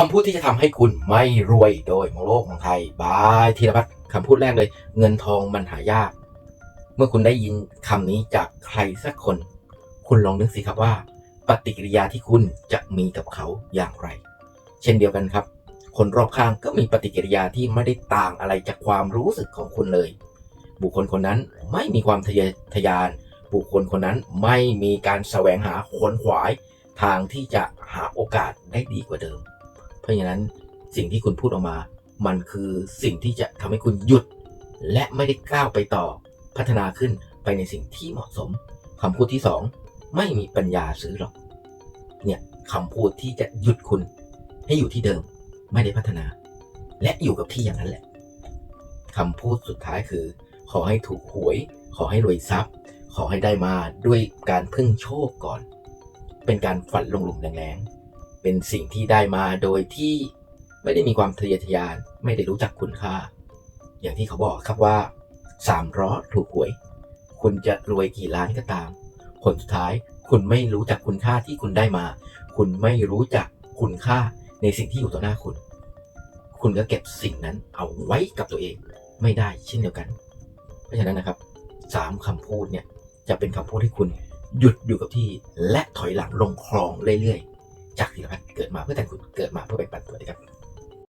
คำพูดที่จะทำให้คุณไม่รวยโดยมองโลกมองไทยบายธีรพัฒน์คำพูดแรกเลย เงินทองมันหายาก เมื่อคุณได้ยินคำนี้จากใครสักคน คุณลองนึกสิครับว่า ปฏิกิริยาที่คุณจะมีกับเขาอย่างไร เช่นเดียวกันครับ คนรอบข้างก็มีปฏิกิริยาที่ไม่ได้ต่างอะไรจากความรู้สึกของคุณเลย บุคคลคนนั้นไม่มีความทะเยอทะยาน บุคคลคนนั้นไม่มีการแสวงหาขวนขวาย ทางที่จะหาโอกาสได้ดีกว่าเดิม เพราะฉะนั้นสิ่งที่คุณพูดออกมา มันคือสิ่งที่จะทำให้คุณหยุด และไม่ได้ก้าวไปต่อ พัฒนาขึ้นไปในสิ่งที่เหมาะสมคำพูดที่สองไม่มีปัญญาซื้อหรอก เนี่ยคำพูดที่จะหยุดคุณ ให้อยู่ที่เดิม ไม่ได้พัฒนา และอยู่กับที่อย่างนั้นแหละคำพูดสุดท้ายคือ ขอให้ถูกหวย ขอให้รวยทรัพย์ ขอให้ได้มาด้วยการพึ่งโชคก่อน เป็นการฝันลงหลุมแรงๆ เป็นสิ่งที่ได้มาโดยที่ไม่ได้มีความทะเยอทะยาน ไม่ได้รู้จักคุณค่า อย่างที่เขาบอกครับว่าสามล้อถูกหวย คุณจะรวยกี่ล้านก็ตาม ผลสุดท้ายคุณไม่รู้จักคุณค่าที่คุณได้มา คุณไม่รู้จักคุณค่าในสิ่งที่อยู่ต่อหน้าคุณ คุณก็เก็บสิ่งนั้นเอาไว้กับตัวเองไม่ได้เช่นเดียวกัน เพราะฉะนั้นนะครับสามคำพูดเนี่ยจะเป็นคำพูดที่คุณหยุดอยู่กับที่และถอยหลังลงคลองเรื่อยๆ จากที่เราเกิดมาเพื่อแต่งคุณเกิดมาเพื่อแบ่งปันตัวนะครับ